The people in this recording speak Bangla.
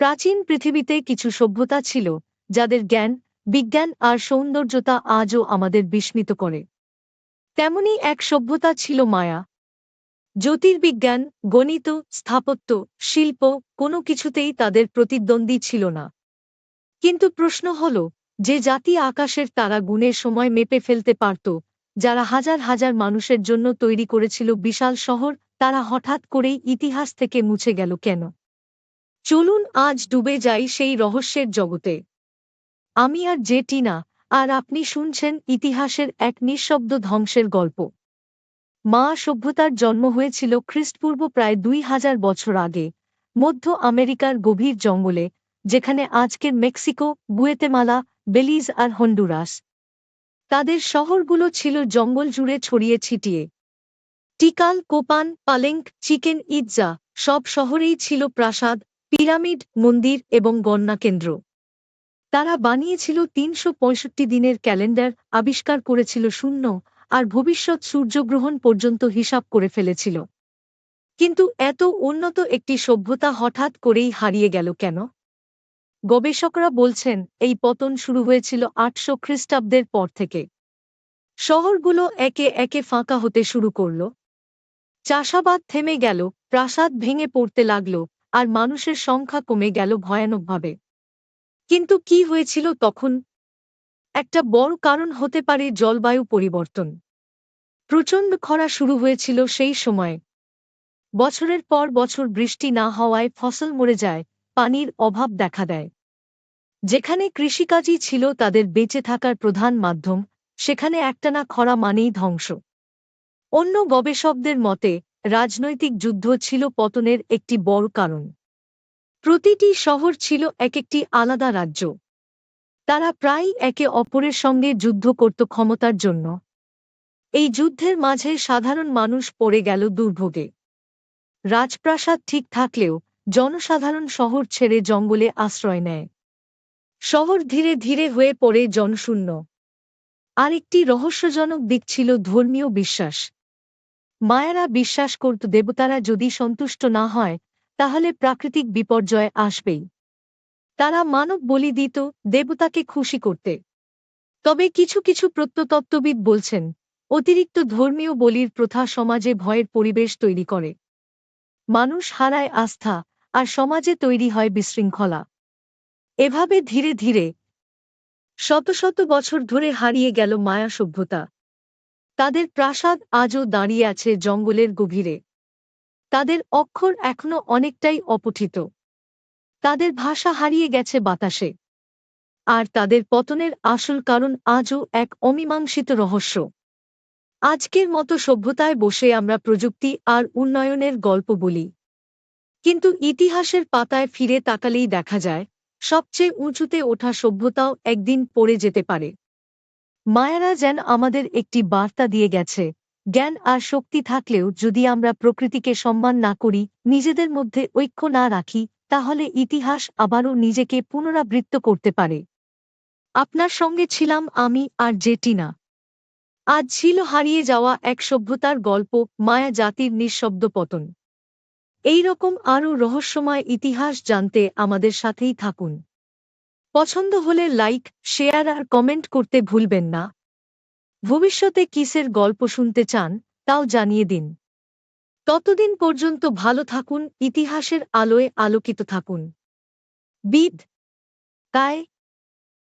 প্রাচীন পৃথিবীতে কিছু সভ্যতা ছিল, যাদের জ্ঞান, বিজ্ঞান আর সৌন্দর্যতা আজও আমাদের বিস্মিত করে। তেমনি এক সভ্যতা ছিল মায়া। জ্যোতির্বিজ্ঞান, গণিত, স্থাপত্য, শিল্প, কোনো কিছুতেই তাদের প্রতিদ্বন্দ্বী ছিল না। কিন্তু প্রশ্ন হল, যে জাতি আকাশের তারা গুণের সময় মেপে ফেলতে পারত, যারা হাজার হাজার মানুষের জন্য তৈরি করেছিল বিশাল শহর, তারা হঠাৎ করেই ইতিহাস থেকে মুছে গেল কেন? চলুন আজ ডুবে যাই সেই রহস্যের জগতে। আমি আর যে টিনা আর আপনি শুনছেন ইতিহাসের এক নিঃশব্দ ধ্বংসের গল্প। মা সভ্যতার জন্ম হয়েছিল খ্রিস্টপূর্ব প্রায় দুই হাজার বছর আগে, মধ্য আমেরিকার গভীর জঙ্গলে, যেখানে আজকের মেক্সিকো বুয়েতেমালা বেলিজ আর হন্ডুরাস। তাদের শহরগুলো ছিল জঙ্গল জুড়ে ছড়িয়ে ছিটিয়ে। টিকাল, কোপান, পালেঙ্ক, চিকেন ইজ্জা সব শহরেই ছিল প্রাসাদ পিরামিড, মন্দির এবং গণনা কেন্দ্র। তারা বানিয়েছিল তিনশো পঁয়ষট্টি দিনের ক্যালেন্ডার, আবিষ্কার করেছিল শূন্য, আর ভবিষ্যৎ সূর্যগ্রহণ পর্যন্ত হিসাব করে ফেলেছিল। কিন্তু এত উন্নত একটি সভ্যতা হঠাৎ করেই হারিয়ে গেল কেন? গবেষকরা বলছেন, এই পতন শুরু হয়েছিল আটশো খ্রিস্টাব্দের পর থেকে। শহরগুলো একে একে ফাঁকা হতে শুরু করল। চাষাবাদ থেমে গেল, প্রাসাদ ভেঙে পড়তে লাগল আর মানুষের সংখ্যা কমে গেল ভয়ানকভাবে। কিন্তু কি হয়েছিল তখন? একটা বড় কারণ হতে পারে জলবায়ু পরিবর্তন। প্রচণ্ড খরা শুরু হয়েছিল সেই সময়ে। বছরের পর বছর বৃষ্টি না হওয়ায় ফসল মরে যায়, পানির অভাব দেখা দেয়। যেখানে কৃষিকাজই ছিল তাদের বেঁচে থাকার প্রধান মাধ্যম, সেখানে একটানা খরা মানেই ধ্বংস। অন্য গবেষকদের মতে রাজনৈতিক যুদ্ধ ছিল পতনের একটি বড় কারণ। প্রতিটি শহর ছিল এক একটি আলাদা রাজ্য। তারা প্রায়ই একে অপরের সঙ্গে যুদ্ধ করত ক্ষমতার জন্য। এই যুদ্ধের মাঝে সাধারণ মানুষ পড়ে গেল দুর্ভোগে। রাজপ্রাসাদ ঠিক থাকলেও জনসাধারণ শহর ছেড়ে জঙ্গলে আশ্রয় নেয়। শহর ধীরে ধীরে হয়ে পড়ে জনশূন্য। আরেকটি রহস্যজনক দিক ছিল ধর্মীয় বিশ্বাস। মায়ারা বিশ্বাস করত দেবতারা যদি সন্তুষ্ট না হয়, তাহলে প্রাকৃতিক বিপর্যয় আসবেই। তারা মানব বলি দিত, দেবতাকে খুশি করতে। তবে কিছু কিছু প্রত্নতত্ত্ববিদ বলছেন, অতিরিক্ত ধর্মীয় বলির প্রথা সমাজে ভয়ের পরিবেশ তৈরি করে। মানুষ হারায় আস্থা, আর সমাজে তৈরি হয় বিশৃঙ্খলা। এভাবে ধীরে ধীরে শত শত বছর ধরে হারিয়ে গেল মায়া সভ্যতা। তাদের প্রাসাদ আজও দাঁড়িয়ে আছে জঙ্গলের গভীরে। তাদের অক্ষর এখনও অনেকটাই অপঠিত। তাদের ভাষা হারিয়ে গেছে বাতাসে। আর তাদের পতনের আসল কারণ আজও এক অমীমাংসিত রহস্য। আজকের মতো সভ্যতায় বসে আমরা প্রযুক্তি আর উন্নয়নের গল্প বলি। কিন্তু ইতিহাসের পাতায় ফিরে তাকালেই দেখা যায়, সবচেয়ে উঁচুতে ওঠা সভ্যতাও একদিন পড়ে যেতে পারে। মায়ারা যেন আমাদের একটি বার্তা দিয়ে গেছে। জ্ঞান আর শক্তি থাকলেও যদি আমরা প্রকৃতিকে সম্মান না করি, নিজেদের মধ্যে ঐক্য না রাখি, তাহলে ইতিহাস আবারও নিজেকে পুনরাবৃত্ত করতে পারে। আপনার সঙ্গে ছিলাম আমি আর জেটিনা। আজ ছিল হারিয়ে যাওয়া এক সভ্যতার গল্প, মায়া জাতির নিঃশব্দ পতন। এই রকম আরও রহস্যময় ইতিহাস জানতে আমাদের সাথেই থাকুন। পছন্দ হলে লাইক, শেয়ার আর কমেন্ট করতে ভুলবেন না। ভবিষ্যতে কিসের গল্প শুনতে চান, তাও জানিয়ে দিন। ততদিন পর্যন্ত ভালো থাকুন, ইতিহাসের আলোয় আলোকিত থাকুন। বিদ তাই